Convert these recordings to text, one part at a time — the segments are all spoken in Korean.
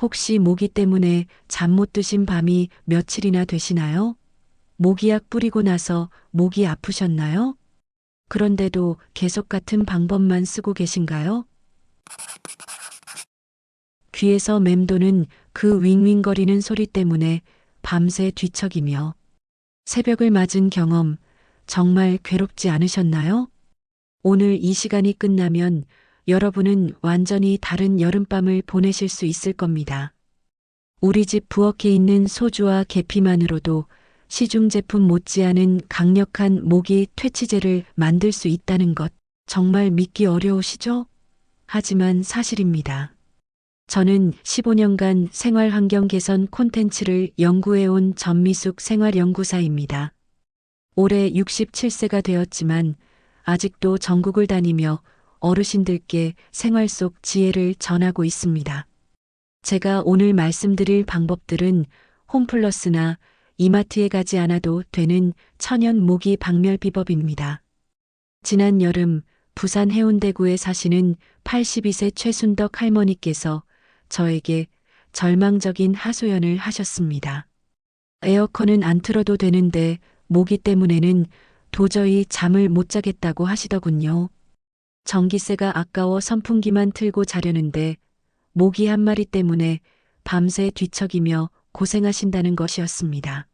혹시 모기 때문에 잠 못 드신 밤이 며칠이나 되시나요? 모기약 뿌리고 나서 목이 아프셨나요? 그런데도 계속 같은 방법만 쓰고 계신가요? 귀에서 맴도는 그 윙윙거리는 소리 때문에 밤새 뒤척이며 새벽을 맞은 경험 정말 괴롭지 않으셨나요? 오늘 이 시간이 끝나면 여러분은 완전히 다른 여름밤을 보내실 수 있을 겁니다. 우리 집 부엌에 있는 소주와 계피만으로도 시중 제품 못지않은 강력한 모기 퇴치제를 만들 수 있다는 것 정말 믿기 어려우시죠? 하지만 사실입니다. 저는 15년간 생활 환경 개선 콘텐츠를 연구해온 전미숙 생활연구사입니다. 올해 67세가 되었지만 아직도 전국을 다니며 어르신들께 생활 속 지혜를 전하고 있습니다. 제가 오늘 말씀드릴 방법들은 홈플러스나 이마트에 가지 않아도 되는 천연 모기 박멸 비법입니다. 지난 여름 부산 해운대구에 사시는 82세 최순덕 할머니께서 저에게 절망적인 하소연을 하셨습니다. 에어컨은 안 틀어도 되는데 모기 때문에는 도저히 잠을 못 자겠다고 하시더군요. 전기세가 아까워 선풍기만 틀고 자려는데 모기 한 마리 때문에 밤새 뒤척이며 고생하신다는 것이었습니다.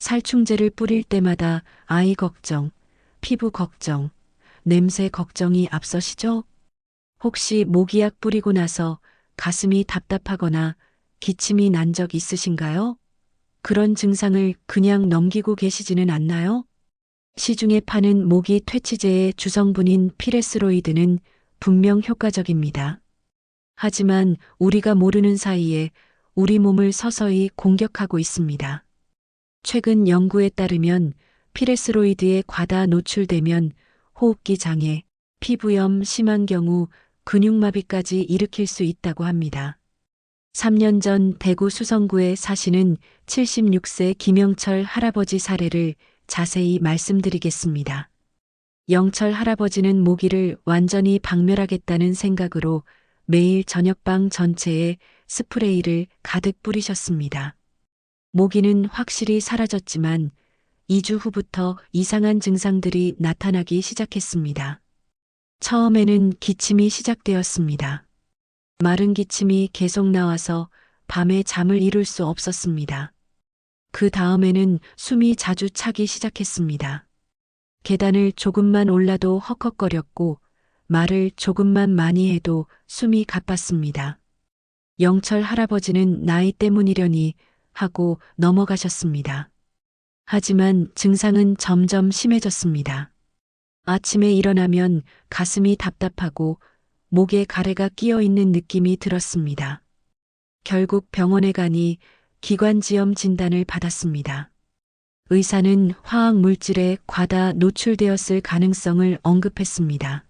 살충제를 뿌릴 때마다 아이 걱정, 피부 걱정, 냄새 걱정이 앞서시죠? 혹시 모기약 뿌리고 나서 가슴이 답답하거나 기침이 난 적 있으신가요? 그런 증상을 그냥 넘기고 계시지는 않나요? 시중에 파는 모기 퇴치제의 주성분인 피레스로이드는 분명 효과적입니다. 하지만 우리가 모르는 사이에 우리 몸을 서서히 공격하고 있습니다. 최근 연구에 따르면 피레스로이드에 과다 노출되면 호흡기 장애, 피부염 심한 경우 근육마비까지 일으킬 수 있다고 합니다. 3년 전 대구 수성구에 사시는 76세 김영철 할아버지 사례를 자세히 말씀드리겠습니다. 영철 할아버지는 모기를 완전히 박멸하겠다는 생각으로 매일 저녁방 전체에 스프레이를 가득 뿌리셨습니다. 모기는 확실히 사라졌지만 2주 후부터 이상한 증상들이 나타나기 시작했습니다. 처음에는 기침이 시작되었습니다. 마른 기침이 계속 나와서 밤에 잠을 이룰 수 없었습니다. 그 다음에는 숨이 자주 차기 시작했습니다. 계단을 조금만 올라도 헉헉거렸고 말을 조금만 많이 해도 숨이 가빴습니다. 영철 할아버지는 나이 때문이려니 하고 넘어가셨습니다. 하지만 증상은 점점 심해졌습니다. 아침에 일어나면 가슴이 답답하고 목에 가래가 끼어 있는 느낌이 들었습니다. 결국 병원에 가니 기관지염 진단을 받았습니다. 의사는 화학 물질에 과다 노출되었을 가능성을 언급했습니다.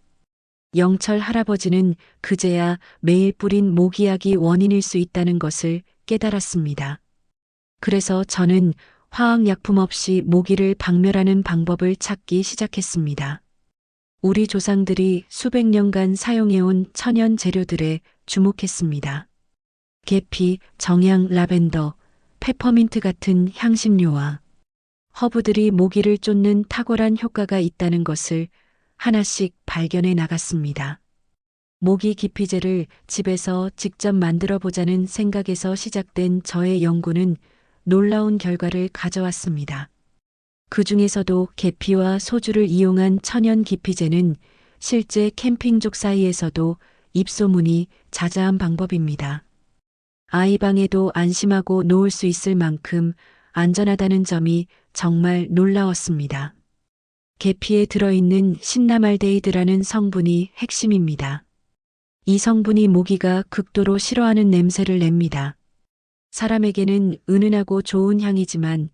영철 할아버지는 그제야 매일 뿌린 모기약이 원인일 수 있다는 것을 깨달았습니다. 그래서 저는 화학약품 없이 모기를 박멸하는 방법을 찾기 시작했습니다. 우리 조상들이 수백 년간 사용해온 천연 재료들에 주목했습니다. 계피, 정향, 라벤더, 페퍼민트 같은 향신료와 허브들이 모기를 쫓는 탁월한 효과가 있다는 것을 하나씩 발견해 나갔습니다. 모기 기피제를 집에서 직접 만들어 보자는 생각에서 시작된 저의 연구는 놀라운 결과를 가져왔습니다. 그 중에서도 계피와 소주를 이용한 천연 기피제는 실제 캠핑족 사이에서도 입소문이 자자한 방법입니다. 아이 방에도 안심하고 놓을 수 있을 만큼 안전하다는 점이 정말 놀라웠습니다. 계피에 들어있는 신나말데이드라는 성분이 핵심입니다. 이 성분이 모기가 극도로 싫어하는 냄새를 냅니다. 사람에게는 은은하고 좋은 향이지만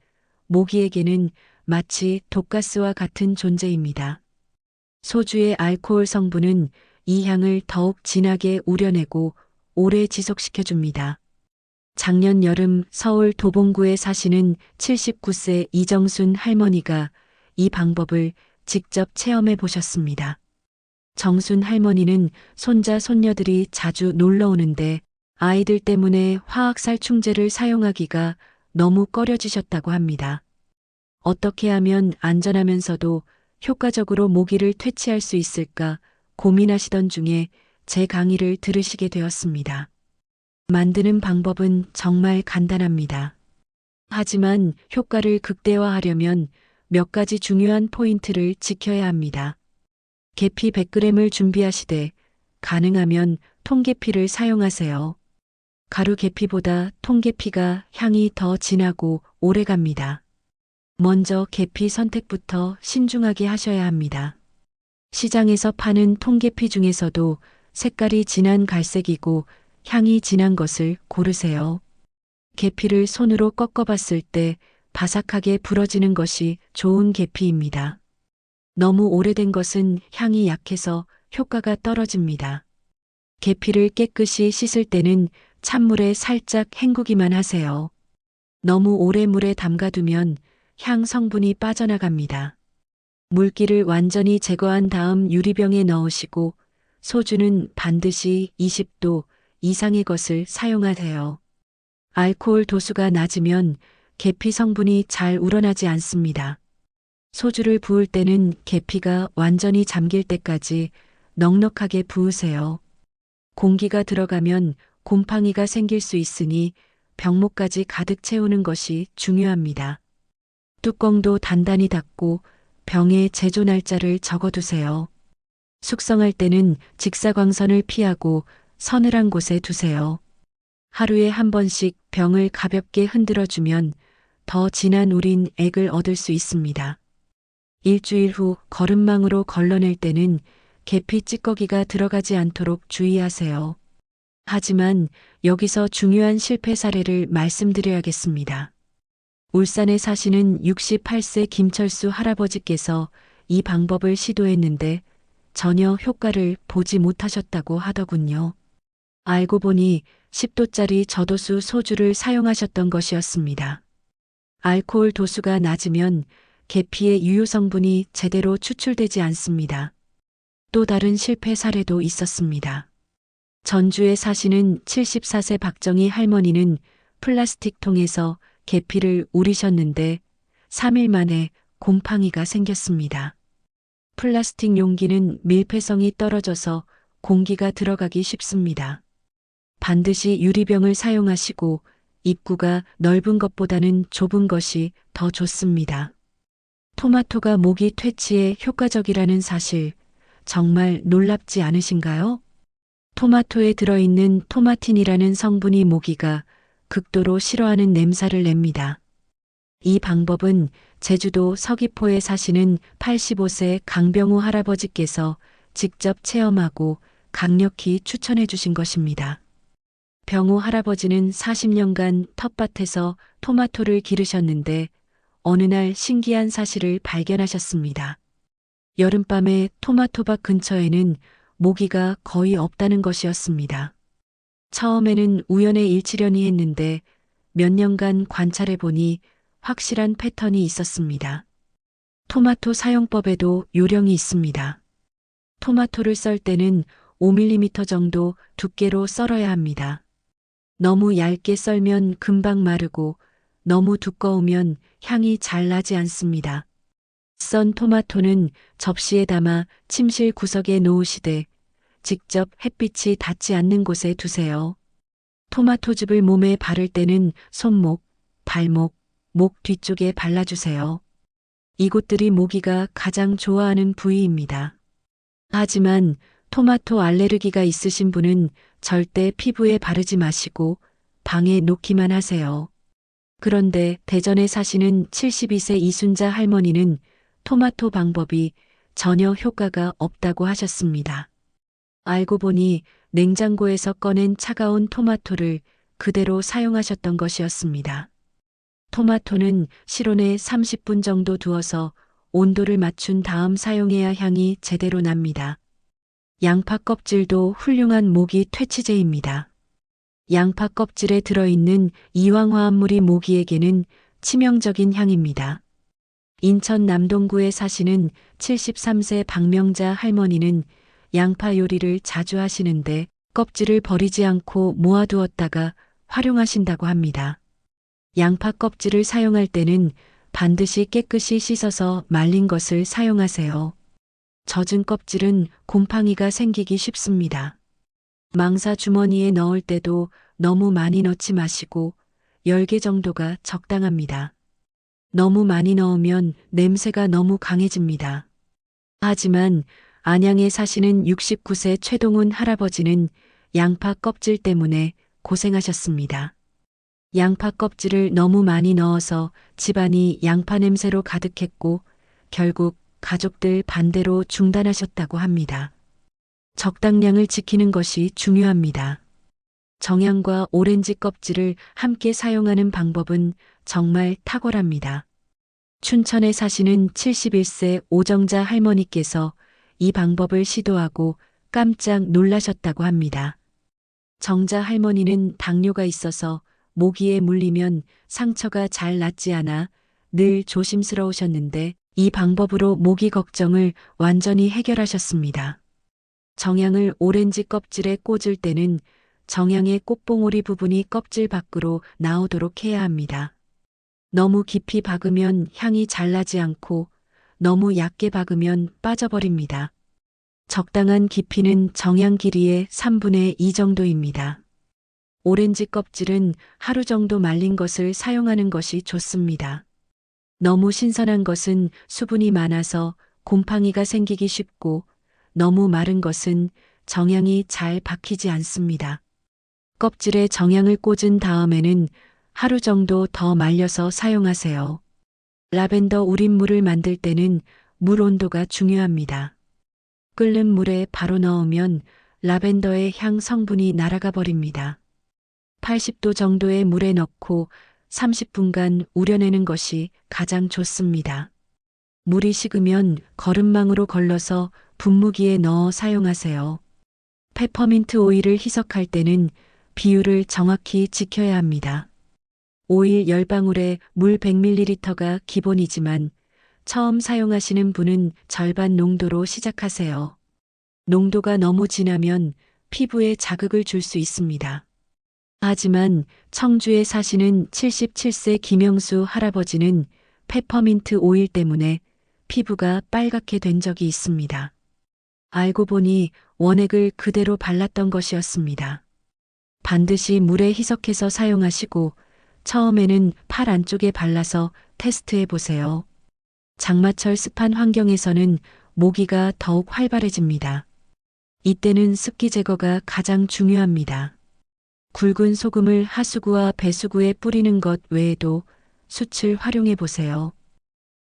모기에게는 마치 독가스와 같은 존재입니다. 소주의 알코올 성분은 이 향을 더욱 진하게 우려내고 오래 지속시켜줍니다. 작년 여름 서울 도봉구에 사시는 79세 이정순 할머니가 이 방법을 직접 체험해 보셨습니다. 정순 할머니는 손자 손녀들이 자주 놀러 오는데 아이들 때문에 화학살 충제를 사용하기가 너무 꺼려지셨다고 합니다. 어떻게 하면 안전하면서도 효과적으로 모기를 퇴치할 수 있을까 고민하시던 중에 제 강의를 들으시게 되었습니다. 만드는 방법은 정말 간단합니다. 하지만 효과를 극대화하려면 몇 가지 중요한 포인트를 지켜야 합니다. 계피 100g을 준비하시되 가능하면 통계피를 사용하세요. 가루 계피보다 통계피가 향이 더 진하고 오래 갑니다. 먼저 계피 선택부터 신중하게 하셔야 합니다. 시장에서 파는 통계피 중에서도 색깔이 진한 갈색이고 향이 진한 것을 고르세요. 계피를 손으로 꺾어봤을 때 바삭하게 부러지는 것이 좋은 계피입니다. 너무 오래된 것은 향이 약해서 효과가 떨어집니다. 계피를 깨끗이 씻을 때는 찬물에 살짝 헹구기만 하세요. 너무 오래 물에 담가두면 향 성분이 빠져나갑니다. 물기를 완전히 제거한 다음 유리병에 넣으시고 소주는 반드시 20도 이상의 것을 사용하세요. 알코올 도수가 낮으면 계피 성분이 잘 우러나지 않습니다. 소주를 부을 때는 계피가 완전히 잠길 때까지 넉넉하게 부으세요. 공기가 들어가면 곰팡이가 생길 수 있으니 병목까지 가득 채우는 것이 중요합니다. 뚜껑도 단단히 닫고 병에 제조 날짜를 적어두세요. 숙성할 때는 직사광선을 피하고 서늘한 곳에 두세요. 하루에 한 번씩 병을 가볍게 흔들어주면 더 진한 우린 액을 얻을 수 있습니다. 일주일 후 거름망으로 걸러낼 때는 계피 찌꺼기가 들어가지 않도록 주의하세요. 하지만 여기서 중요한 실패 사례를 말씀드려야겠습니다. 울산에 사시는 68세 김철수 할아버지께서 이 방법을 시도했는데 전혀 효과를 보지 못하셨다고 하더군요. 알고 보니 10도짜리 저도수 소주를 사용하셨던 것이었습니다. 알코올 도수가 낮으면 계피의 유효 성분이 제대로 추출되지 않습니다. 또 다른 실패 사례도 있었습니다. 전주에 사시는 74세 박정희 할머니는 플라스틱 통에서 계피를 우리셨는데 3일 만에 곰팡이가 생겼습니다. 플라스틱 용기는 밀폐성이 떨어져서 공기가 들어가기 쉽습니다. 반드시 유리병을 사용하시고 입구가 넓은 것보다는 좁은 것이 더 좋습니다. 토마토가 모기 퇴치에 효과적이라는 사실 정말 놀랍지 않으신가요? 토마토에 들어있는 토마틴이라는 성분이 모기가 극도로 싫어하는 냄새를 냅니다. 이 방법은 제주도 서귀포에 사시는 85세 강병우 할아버지께서 직접 체험하고 강력히 추천해 주신 것입니다. 병우 할아버지는 40년간 텃밭에서 토마토를 기르셨는데 어느 날 신기한 사실을 발견하셨습니다. 여름밤에 토마토밭 근처에는 모기가 거의 없다는 것이었습니다. 처음에는 우연의 일치려니 했는데 몇 년간 관찰해 보니 확실한 패턴이 있었습니다. 토마토 사용법에도 요령이 있습니다. 토마토를 썰 때는 5mm 정도 두께로 썰어야 합니다. 너무 얇게 썰면 금방 마르고 너무 두꺼우면 향이 잘 나지 않습니다. 썬 토마토는 접시에 담아 침실 구석에 놓으시되 직접 햇빛이 닿지 않는 곳에 두세요. 토마토즙을 몸에 바를 때는 손목, 발목, 목 뒤쪽에 발라주세요. 이곳들이 모기가 가장 좋아하는 부위입니다. 하지만 토마토 알레르기가 있으신 분은 절대 피부에 바르지 마시고 방에 놓기만 하세요. 그런데 대전에 사시는 72세 이순자 할머니는 토마토 방법이 전혀 효과가 없다고 하셨습니다. 알고 보니 냉장고에서 꺼낸 차가운 토마토를 그대로 사용하셨던 것이었습니다. 토마토는 실온에 30분 정도 두어서 온도를 맞춘 다음 사용해야 향이 제대로 납니다. 양파 껍질도 훌륭한 모기 퇴치제입니다. 양파 껍질에 들어있는 이황화합물이 모기에게는 치명적인 향입니다. 인천 남동구에 사시는 73세 박명자 할머니는 양파 요리를 자주 하시는데 껍질을 버리지 않고 모아두었다가 활용하신다고 합니다. 양파 껍질을 사용할 때는 반드시 깨끗이 씻어서 말린 것을 사용하세요. 젖은 껍질은 곰팡이가 생기기 쉽습니다. 망사 주머니에 넣을 때도 너무 많이 넣지 마시고 10개 정도가 적당합니다. 너무 많이 넣으면 냄새가 너무 강해집니다. 하지만 안양에 사시는 69세 최동훈 할아버지는 양파 껍질 때문에 고생하셨습니다. 양파 껍질을 너무 많이 넣어서 집안이 양파 냄새로 가득했고 결국 가족들 반대로 중단하셨다고 합니다. 적당량을 지키는 것이 중요합니다. 정향과 오렌지 껍질을 함께 사용하는 방법은 정말 탁월합니다. 춘천에 사시는 71세 오정자 할머니께서 이 방법을 시도하고 깜짝 놀라셨다고 합니다. 정자 할머니는 당뇨가 있어서 모기에 물리면 상처가 잘 낫지 않아 늘 조심스러우셨는데 이 방법으로 모기 걱정을 완전히 해결하셨습니다. 정향을 오렌지 껍질에 꽂을 때는 정향의 꽃봉오리 부분이 껍질 밖으로 나오도록 해야 합니다. 너무 깊이 박으면 향이 잘 나지 않고 너무 얕게 박으면 빠져버립니다. 적당한 깊이는 정향 길이의 3분의 2 정도입니다. 오렌지 껍질은 하루 정도 말린 것을 사용하는 것이 좋습니다. 너무 신선한 것은 수분이 많아서 곰팡이가 생기기 쉽고 너무 마른 것은 정향이 잘 박히지 않습니다. 껍질에 정향을 꽂은 다음에는 하루 정도 더 말려서 사용하세요. 라벤더 우린물을 만들 때는 물 온도가 중요합니다. 끓는 물에 바로 넣으면 라벤더의 향 성분이 날아가 버립니다. 80도 정도의 물에 넣고 30분간 우려내는 것이 가장 좋습니다. 물이 식으면 거름망으로 걸러서 분무기에 넣어 사용하세요. 페퍼민트 오일을 희석할 때는 비율을 정확히 지켜야 합니다. 오일 10방울에 물 100ml가 기본이지만 처음 사용하시는 분은 절반 농도로 시작하세요. 농도가 너무 진하면 피부에 자극을 줄 수 있습니다. 하지만 청주에 사시는 77세 김영수 할아버지는 페퍼민트 오일 때문에 피부가 빨갛게 된 적이 있습니다. 알고 보니 원액을 그대로 발랐던 것이었습니다. 반드시 물에 희석해서 사용하시고 처음에는 팔 안쪽에 발라서 테스트해 보세요. 장마철 습한 환경에서는 모기가 더욱 활발해집니다. 이때는 습기 제거가 가장 중요합니다. 굵은 소금을 하수구와 배수구에 뿌리는 것 외에도 숯을 활용해 보세요.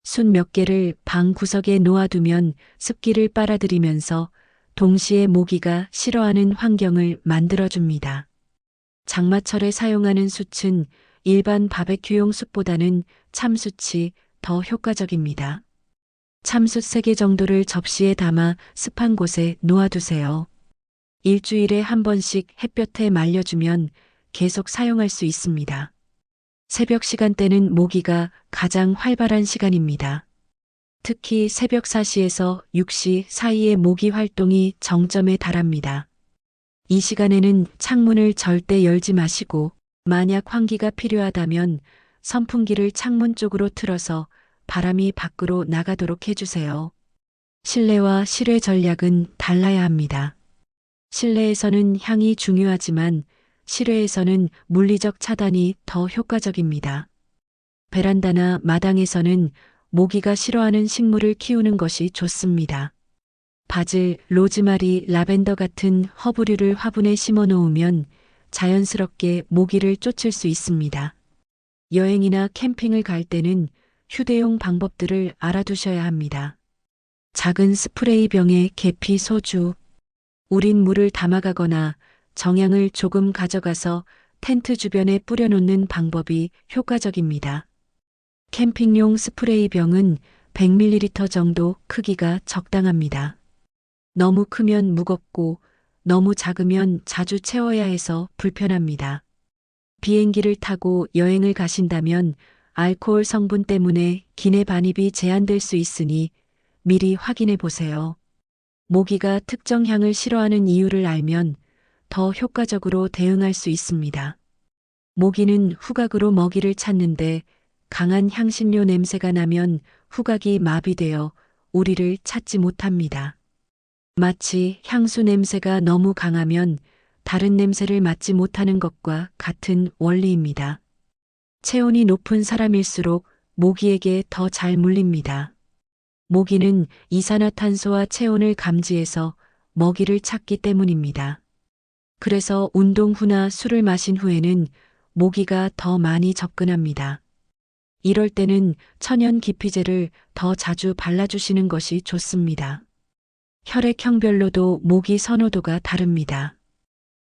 숯 몇 개를 방 구석에 놓아두면 습기를 빨아들이면서 동시에 모기가 싫어하는 환경을 만들어줍니다. 장마철에 사용하는 숯은 일반 바베큐용 숯보다는 참숯이 더 효과적입니다. 참숯 3개 정도를 접시에 담아 습한 곳에 놓아두세요. 일주일에 한 번씩 햇볕에 말려주면 계속 사용할 수 있습니다. 새벽 시간대는 모기가 가장 활발한 시간입니다. 특히 새벽 4시에서 6시 사이의 모기 활동이 정점에 달합니다. 이 시간에는 창문을 절대 열지 마시고 만약 환기가 필요하다면 선풍기를 창문 쪽으로 틀어서 바람이 밖으로 나가도록 해주세요. 실내와 실외 전략은 달라야 합니다. 실내에서는 향이 중요하지만 실외에서는 물리적 차단이 더 효과적입니다. 베란다나 마당에서는 모기가 싫어하는 식물을 키우는 것이 좋습니다. 바질, 로즈마리, 라벤더 같은 허브류를 화분에 심어 놓으면 자연스럽게 모기를 쫓을 수 있습니다. 여행이나 캠핑을 갈 때는 휴대용 방법들을 알아두셔야 합니다. 작은 스프레이 병에 계피 소주, 우린 물을 담아가거나 정향을 조금 가져가서 텐트 주변에 뿌려놓는 방법이 효과적입니다. 캠핑용 스프레이 병은 100ml 정도 크기가 적당합니다. 너무 크면 무겁고 너무 작으면 자주 채워야 해서 불편합니다. 비행기를 타고 여행을 가신다면 알코올 성분 때문에 기내 반입이 제한될 수 있으니 미리 확인해 보세요. 모기가 특정 향을 싫어하는 이유를 알면 더 효과적으로 대응할 수 있습니다. 모기는 후각으로 먹이를 찾는데 강한 향신료 냄새가 나면 후각이 마비되어 우리를 찾지 못합니다. 마치 향수 냄새가 너무 강하면 다른 냄새를 맡지 못하는 것과 같은 원리입니다. 체온이 높은 사람일수록 모기에게 더 잘 물립니다. 모기는 이산화탄소와 체온을 감지해서 먹이를 찾기 때문입니다. 그래서 운동 후나 술을 마신 후에는 모기가 더 많이 접근합니다. 이럴 때는 천연 기피제를 더 자주 발라주시는 것이 좋습니다. 혈액형별로도 모기 선호도가 다릅니다.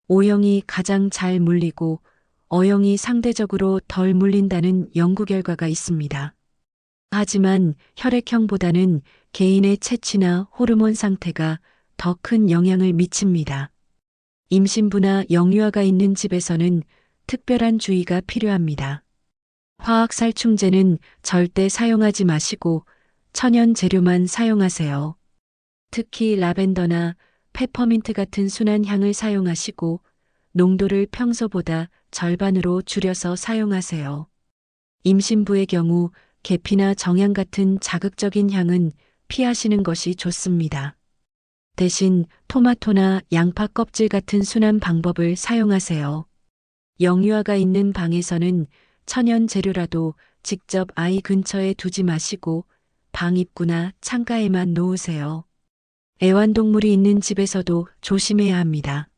O형이 가장 잘 물리고 O형이 상대적으로 덜 물린다는 연구 결과가 있습니다. 하지만 혈액형보다는 개인의 체취나 호르몬 상태가 더 큰 영향을 미칩니다. 임신부나 영유아가 있는 집에서는 특별한 주의가 필요합니다. 화학 살충제는 절대 사용하지 마시고 천연 재료만 사용하세요. 특히 라벤더나 페퍼민트 같은 순한 향을 사용하시고 농도를 평소보다 절반으로 줄여서 사용하세요. 임신부의 경우 계피나 정향 같은 자극적인 향은 피하시는 것이 좋습니다. 대신 토마토나 양파 껍질 같은 순한 방법을 사용하세요. 영유아가 있는 방에서는 천연 재료라도 직접 아이 근처에 두지 마시고 방 입구나 창가에만 놓으세요. 애완동물이 있는 집에서도 조심해야 합니다.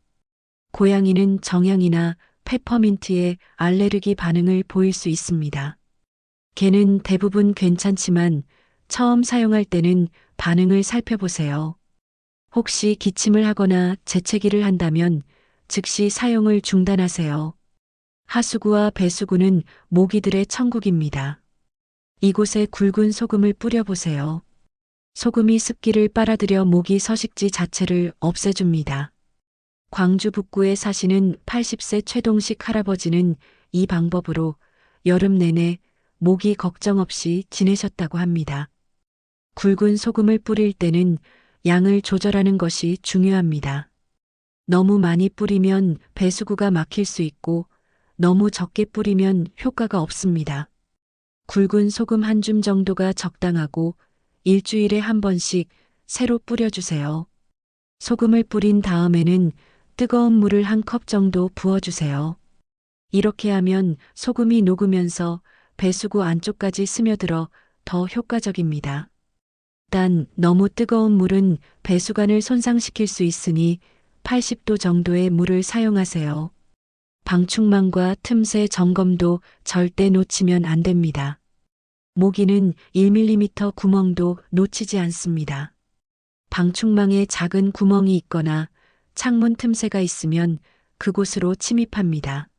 고양이는 정향이나 페퍼민트에 알레르기 반응을 보일 수 있습니다. 개는 대부분 괜찮지만 처음 사용할 때는 반응을 살펴보세요. 혹시 기침을 하거나 재채기를 한다면 즉시 사용을 중단하세요. 하수구와 배수구는 모기들의 천국입니다. 이곳에 굵은 소금을 뿌려보세요. 소금이 습기를 빨아들여 모기 서식지 자체를 없애줍니다. 광주 북구에 사시는 80세 최동식 할아버지는 이 방법으로 여름 내내 모기 걱정 없이 지내셨다고 합니다. 굵은 소금을 뿌릴 때는 양을 조절하는 것이 중요합니다. 너무 많이 뿌리면 배수구가 막힐 수 있고 너무 적게 뿌리면 효과가 없습니다. 굵은 소금 한 줌 정도가 적당하고 일주일에 한 번씩 새로 뿌려주세요. 소금을 뿌린 다음에는 뜨거운 물을 한 컵 정도 부어주세요. 이렇게 하면 소금이 녹으면서 배수구 안쪽까지 스며들어 더 효과적입니다. 단 너무 뜨거운 물은 배수관을 손상시킬 수 있으니 80도 정도의 물을 사용하세요. 방충망과 틈새 점검도 절대 놓치면 안 됩니다. 모기는 1mm 구멍도 놓치지 않습니다. 방충망에 작은 구멍이 있거나 창문 틈새가 있으면 그곳으로 침입합니다.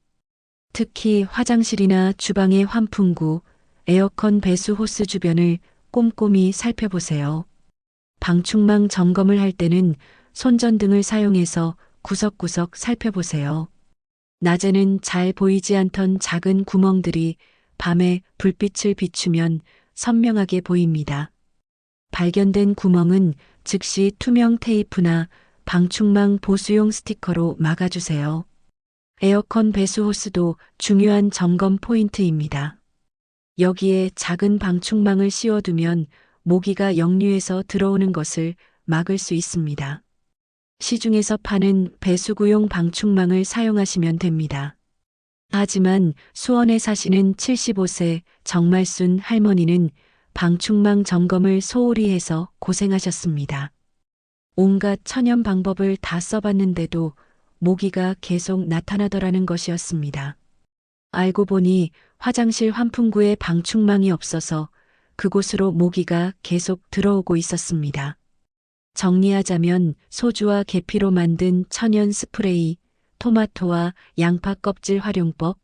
특히 화장실이나 주방의 환풍구, 에어컨 배수 호스 주변을 꼼꼼히 살펴보세요. 방충망 점검을 할 때는 손전등을 사용해서 구석구석 살펴보세요. 낮에는 잘 보이지 않던 작은 구멍들이 밤에 불빛을 비추면 선명하게 보입니다. 발견된 구멍은 즉시 투명 테이프나 방충망 보수용 스티커로 막아주세요. 에어컨 배수 호스도 중요한 점검 포인트입니다. 여기에 작은 방충망을 씌워두면 모기가 역류해서 들어오는 것을 막을 수 있습니다. 시중에서 파는 배수구용 방충망을 사용하시면 됩니다. 하지만 수원에 사시는 75세 정말순 할머니는 방충망 점검을 소홀히 해서 고생하셨습니다. 온갖 천연 방법을 다 써봤는데도 모기가 계속 나타나더라는 것이었습니다. 알고 보니 화장실 환풍구에 방충망이 없어서 그곳으로 모기가 계속 들어오고 있었습니다. 정리하자면 소주와 계피로 만든 천연 스프레이, 토마토와 양파 껍질 활용법,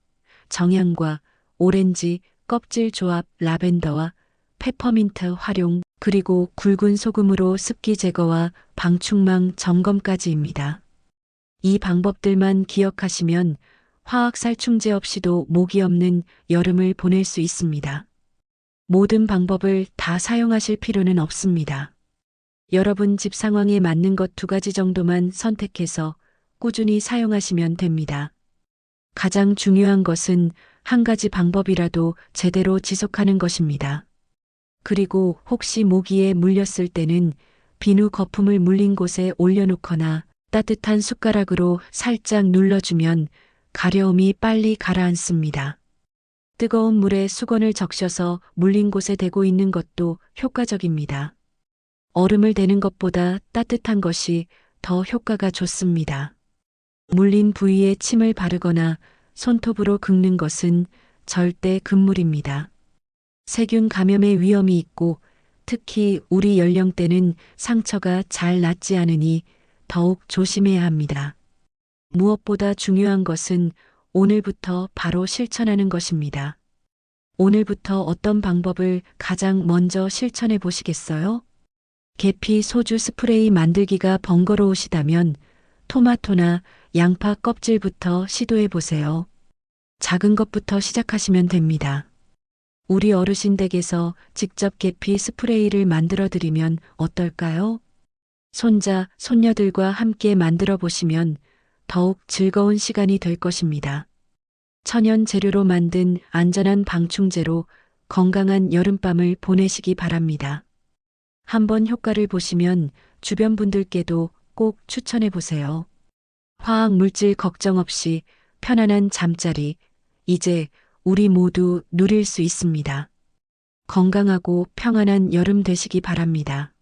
정향과 오렌지 껍질 조합 라벤더와 페퍼민트 활용, 그리고 굵은 소금으로 습기 제거와 방충망 점검까지입니다. 이 방법들만 기억하시면 화학살충제 없이도 모기 없는 여름을 보낼 수 있습니다. 모든 방법을 다 사용하실 필요는 없습니다. 여러분 집 상황에 맞는 것 두 가지 정도만 선택해서 꾸준히 사용하시면 됩니다. 가장 중요한 것은 한 가지 방법이라도 제대로 지속하는 것입니다. 그리고 혹시 모기에 물렸을 때는 비누 거품을 물린 곳에 올려놓거나 따뜻한 숟가락으로 살짝 눌러주면 가려움이 빨리 가라앉습니다. 뜨거운 물에 수건을 적셔서 물린 곳에 대고 있는 것도 효과적입니다. 얼음을 대는 것보다 따뜻한 것이 더 효과가 좋습니다. 물린 부위에 침을 바르거나 손톱으로 긁는 것은 절대 금물입니다. 세균 감염의 위험이 있고 특히 우리 연령대는 상처가 잘 낫지 않으니 더욱 조심해야 합니다. 무엇보다 중요한 것은 오늘부터 바로 실천하는 것입니다. 오늘부터 어떤 방법을 가장 먼저 실천해 보시겠어요? 계피 소주 스프레이 만들기가 번거로우시다면 토마토나 양파 껍질부터 시도해 보세요. 작은 것부터 시작하시면 됩니다. 우리 어르신 댁에서 직접 계피 스프레이를 만들어 드리면 어떨까요? 손자, 손녀들과 함께 만들어 보시면 더욱 즐거운 시간이 될 것입니다. 천연 재료로 만든 안전한 방충제로 건강한 여름밤을 보내시기 바랍니다. 한번 효과를 보시면 주변 분들께도 꼭 추천해 보세요. 화학 물질 걱정 없이 편안한 잠자리, 이제 우리 모두 누릴 수 있습니다. 건강하고 평안한 여름 되시기 바랍니다.